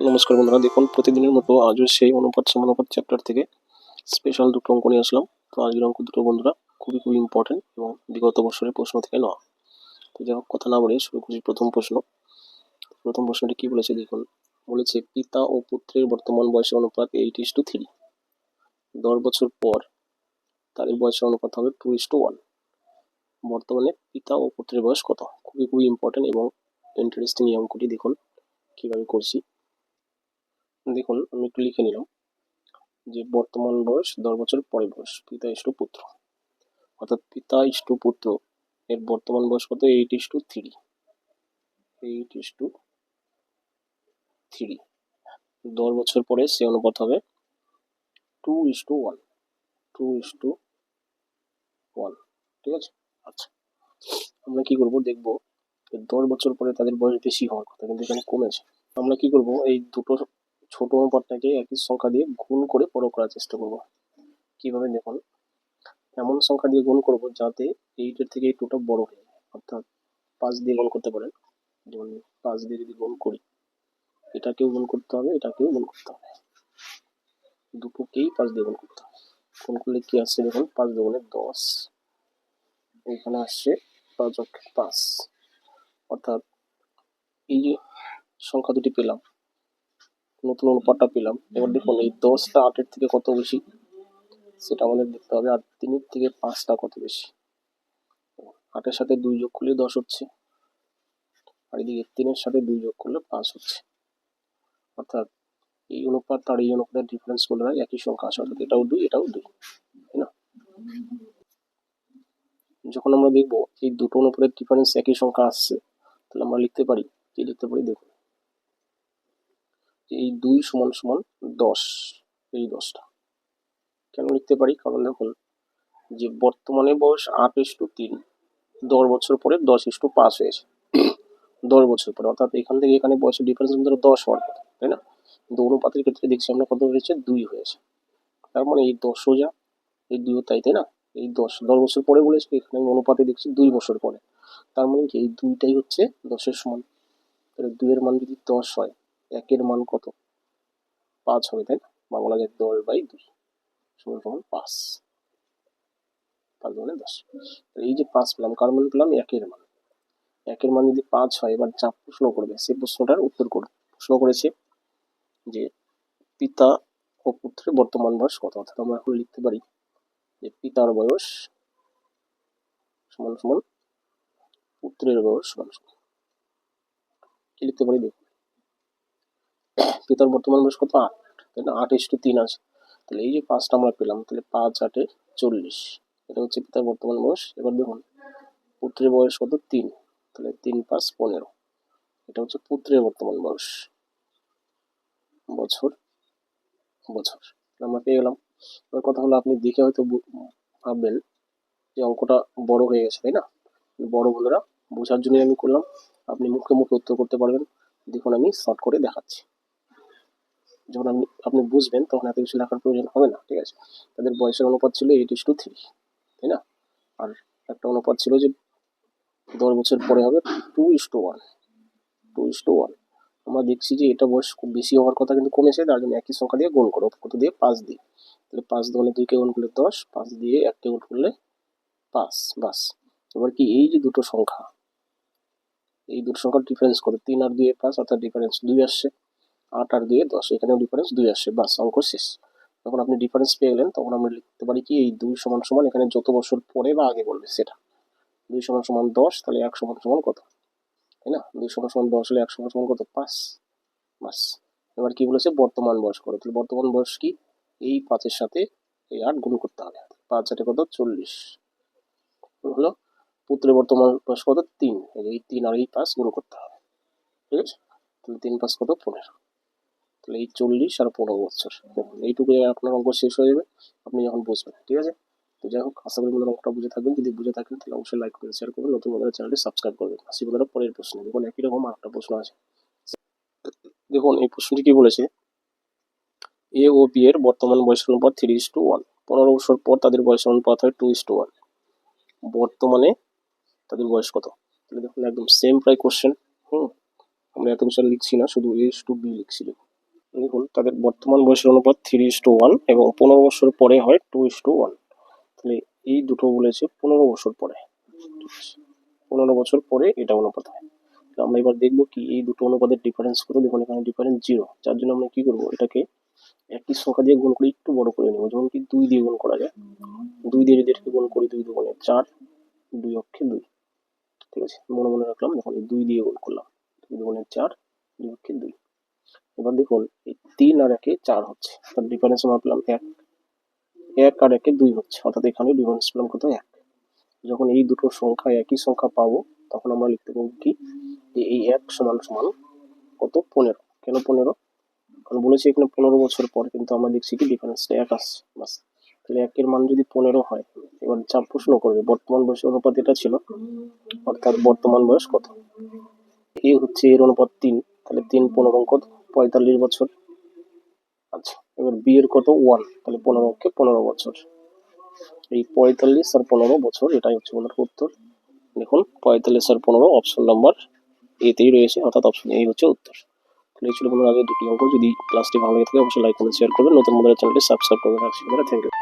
নমস্কার বন্ধুরা, দেখুন, প্রতিদিনের মতো আজও সেই অনুপাত সমানুপাত চ্যাপ্টার থেকে স্পেশাল দুটো অঙ্ক নিয়ে আসলাম। তো আজকের অঙ্ক দুটো বন্ধুরা খুবই খুবই ইম্পর্টেন্ট এবং বিগত বছরের প্রশ্ন থেকে নেওয়া। তো যাই হোক, কথা না বলে শুরু করছি প্রথম প্রশ্ন। প্রথম প্রশ্নটি কি বলেছে দেখুন? বলেছে, পিতা ও পুত্রের বর্তমান বয়সের অনুপাত এইট ইস টু থ্রি দশ বছর পর তাদের বয়সের অনুপাত হবে টু ইস টু ওয়ান বর্তমানে পিতা ও পুত্রের বয়স কত? খুবই খুবই ইম্পর্টেন্ট এবং ইন্টারেস্টিং এই অঙ্কটি দেখুন, কীভাবে করছি। দেখুন, আমি একটু লিখে নিলাম যে বর্তমান বয়স দশ বছর পরে বয়স, পিতা ইষ্টু পুত্র। অর্থাৎ পিতা ইষ্টু পুত্র, এর বর্তমান বয়স কত? Eight is two three eight is two three দশ বছর পরে সে অনুপাত হবে two is two one two is two one ঠিক আছে? আচ্ছা। আমরা কি করব? দেখব দশ বছর পরে তাদের বয়স বেশি হওয়ার কথা, কিন্তু এখানে কমেছে। আমরা কি করব? এই দুটো ছোট অনুপাতটাকে একই সংখ্যা দিয়ে গুণ করে বড় করার চেষ্টা করব। কীভাবে দেখুন, এমন সংখ্যা দিয়ে গুণ করব যাতে এইটের থেকে টুটা বড় হয়ে অর্থাৎ পাঁচ দিয়ে গুণ করতে পারেন। যেমন পাঁচ দিয়ে যদি গুণ করি, এটাকেও গুণ করতে হবে, এটাকেও গুণ করতে হবে। দুটোকেই পাঁচ দিয়ে গুণ করতে হবে। গুণ করলে কি আসছে দেখুন, পাঁচ দুগুণে দশ। এখানে আসছে পাঁচ অক্ষে পাঁচ। অর্থাৎ এই যে সংখ্যা দুটি পেলাম নতুন অনুপাতটা পেলাম। এবার দেখুন, এই দশটা আটের থেকে কত বেশি? সেটা আমাদের দেখতে হবে। আর তিনের থেকে পাঁচটা কত বেশি? আটের সাথে দুই যোগ করলে দশ হচ্ছে। আর এদিকে তিনের সাথে দুই যোগ করলে পাঁচ হচ্ছে। অর্থাৎ এই অনুপাত আর এই অনুপাতের ডিফারেন্স করলে হয় একই সংখ্যা আসে। অর্থাৎ এটাও দুই এটাও দুই। তাই না? যখন আমরা দেখব এই দুটো অনুপাতের ডিফারেন্স একই সংখ্যা আসছে, তাহলে আমরা লিখতে পারি, কি লিখতে পারি? দেখুন এই দুই সমান সমান দশ, এই দশটা। কেন লিখতে পারি? কারণ দেখুন, যে বর্তমানে বয়স আট ইস টু তিন, দশ বছর পরে দশ ইস টু পাঁচ হয়েছে। দশ বছর পরে, অর্থাৎ এখান থেকে এখানে বয়সের ডিফারেন্স কিন্তু দশ হওয়ার কথা, তাই না? কিন্তু অনুপাতের ক্ষেত্রে দেখছি আমরা কত হয়েছে? দুই হয়েছে। তার মানে এই দশও যা এই দুইও তাই তাই না? এই দশ দশ বছর পরে বলেছে এখানে আমি অনুপাতে দেখছি দুই বছর পরে। তার মানে কি? এই দুইটাই হচ্ছে দশের সমান। তাহলে দুইয়ের মান যদি দশ হয় একের মান কত? পাঁচ হবে, তাই না? বা বলা যায় দশ বাই দুই। সমান সমান পাঁচ। পাঁচ মানে দশ এই যে পাঁচ পেলাম, কার মান পেলাম? একের মান। একের মান যদি পাঁচ হয়, এবার যা প্রশ্ন করবে সেই প্রশ্নটার উত্তর করবে প্রশ্ন করেছে যে পিতা ও পুত্রের বর্তমান বয়স কত? অর্থাৎ আমরা এখন লিখতে পারি যে পিতার বয়স সমান সমান পুত্রের বয়স সমান সমান। লিখতে পারি দেখুন পিতার বর্তমান বয়স কত? আট। তাই না আট ইস্টু তিন আছে। তাহলে এই যে পাঁচটা আমরা পেলাম, তাহলে পাঁচ, আটে চল্লিশ। এটা হচ্ছে পিতার বর্তমান বয়স। এবার দেখুন, পুত্রের বয়স কত? তিন। তাহলে তিন, পাঁচ, পনেরো। এটা হচ্ছে পুত্রের বর্তমান বয়স। বছর বছর। আমরা পেয়ে গেলাম। এবার কথা হলো, আপনি দেখে হয়তো ভাববেন যে অঙ্কটা বড় হয়ে গেছে, তাই না? বড় বন্ধুরা, বোঝার জন্যই আমি করলাম। আপনি মুখে মুখে উত্তর করতে পারবেন। দেখুন, আমি শর্ট করে দেখাচ্ছি। যখন আপনি আপনি বুঝবেন, তখন এত কিছু লেখার প্রয়োজন হবে না, ঠিক আছে? তাদের বয়সের অনুপাত ছিল এইট ইস টু থ্রি তাই না? আর একটা অনুপাত ছিল যে দশ বছর পরে হবে two is two one two is two one আমরা দেখছি যে এটা বয়স খুব বেশি হওয়ার কথা কিন্তু কমেছে, তার জন্য একই সংখ্যা দিয়ে গুণ করো, কত দিয়ে? পাঁচ দিয়ে। তাহলে পাঁচ দোকানে দুইকে গুণ করলে দশ, পাঁচ দিয়ে এককে গুণ করলে পাঁচ বাস এবার কি, এই যে দুটো সংখ্যা, এই দুটো সংখ্যার ডিফারেন্স কত? তিন আর দুই পাঁচ, অর্থাৎ ডিফারেন্স দুই আসছে। আট আর দুই দশ, এখানেও ডিফারেন্স দুই আসছে বাস, অঙ্ক শেষ। যখন আপনি ডিফারেন্স পেয়ে গেলেন, তখন আমরা লিখতে পারি কি, এই দুই সমান সমান এখানে যত বছর পরে বা আগে বলবে, সেটা। দুই সমান সমান দশ, তাহলে এক সমান সমান কত? তাই না? দুই সমান সমান দশ হলে এক সমান সমান কত? পাঁচ। বাস। এবার কি বলেছে? বর্তমান বয়স কত তাহলে বর্তমান বয়স কি? এই পাঁচের সাথে এই আট গুণ করতে হবে। পাঁচ আটে কত? চল্লিশ। হলো পুত্রের বর্তমান বয়স কত? তিন। এই তিন আর এই পাঁচ গুণ করতে হবে। ঠিক আছে? তাহলে তিন পাঁচ কত? পনেরো। তাহলে এই চল্লিশ আর পনেরো বছর। এইটুকু আপনার অঙ্ক শেষ হয়ে যাবে, আপনি যখন বুঝবেন, ঠিক আছে? তো যাই হোক, আশা করি বন্ধুরা অঙ্কটা বুঝে থাকবেন। যদি বুঝে থাকেন, তাহলে অবশ্যই লাইক করে শেয়ার করবেন। নতুন বন্ধুরা চ্যানেলটি সাবস্ক্রাইব করবেন। আসি বন্ধুরা, পরের প্রশ্ন দেখুন, একই রকম আরেকটা প্রশ্ন আছে। দেখুন, এই প্রশ্নটি কি বলেছে? এ ও বি এর বর্তমান বয়সের অনুপাত থ্রি ইস টু ওয়ান পনেরো বছর পর তাদের বয়সের অনুপাত হয় টু ইস টু ওয়ান বর্তমানে তাদের বয়স কত? তাহলে দেখুন, একদম সেম প্রায় কোশ্চেন হুম, আমরা এত কিছু লিখছি না, শুধু এস টু বি লিখছি। দেখুন দেখুন, তাদের বর্তমান বয়সের অনুপাত থ্রি ইস টু ওয়ান এবং পনেরো বছর পরে হয় টু ইস টু ওয়ান তাহলে এই দুটো বলেছে পনেরো বছর পরে। পনেরো বছর পরে এটা অনুপাত হয়। তো আমরা এবার দেখব কি এই দুটো অনুপাতের ডিফারেন্স কত? দেখুন, এখানে ডিফারেন্স জিরো যার জন্য আমরা কি করব? এটাকে একটি সংখ্যা দিয়ে গুণ করে একটু বড় করে নেব। যেমন কি দুই দিয়ে গুণ করা যায়। দুই দিয়ে যদি গুণ করি দুই দুগুণে চার, দুই অক্ষে দুই। ঠিক আছে? মনে মনে রাখলাম, দেখুন দুই দিয়ে গুণ করলাম। দুই দুগুণে চার, দুই অক্ষে দুই। এবার দেখুন তিন আর একে চার হচ্ছে। তার ডিফারেন্স আমরা এক। এক আর একে দুই হচ্ছে। অর্থাৎ এখানে ডিফারেন্স পেলাম কত? এক। যখন এই দুটো সংখ্যা, একই সংখ্যা তখন আমরা লিখতে কি? যে এই এক সমান সমান কত? পনেরো। কেন পনেরো? কারণ বলেছি এখানে পনেরো বছর পর, কিন্তু আমরা দেখছি কি ডিফারেন্সটা এক আসছে। বাস। তাহলে একের মান যদি পনেরো হয়, এবার যা প্রশ্ন করবে, বর্তমান বয়সের অনুপাত এটা ছিল? অর্থাৎ বর্তমান বয়স কত? এ হচ্ছে এর অনুপাত তিন। তাহলে তিন পনেরো কত পঁয়তাল্লিশ বছর। আচ্ছা এবার বিয়ের কত? ওয়ান তাহলে পনেরো কে পনেরো বছর। এই পঁয়তাল্লিশ আর পনেরো বছর, এটাই হচ্ছে ওনার উত্তর। দেখুন, পঁয়তাল্লিশ আর পনেরো অপশন নাম্বার এতেই রয়েছে, অর্থাৎ অপশন এই হচ্ছে উত্তর। তাহলে ছিল আগে দুটি অঙ্ক। যদি ক্লাসটি ভালো লাগে থাকে, অবশ্যই লাইক করে শেয়ার করবেন। নতুন বন্ধুরা চ্যানেলটি সাবস্ক্রাইব করবেন রাখছি থ্যাংক ইউ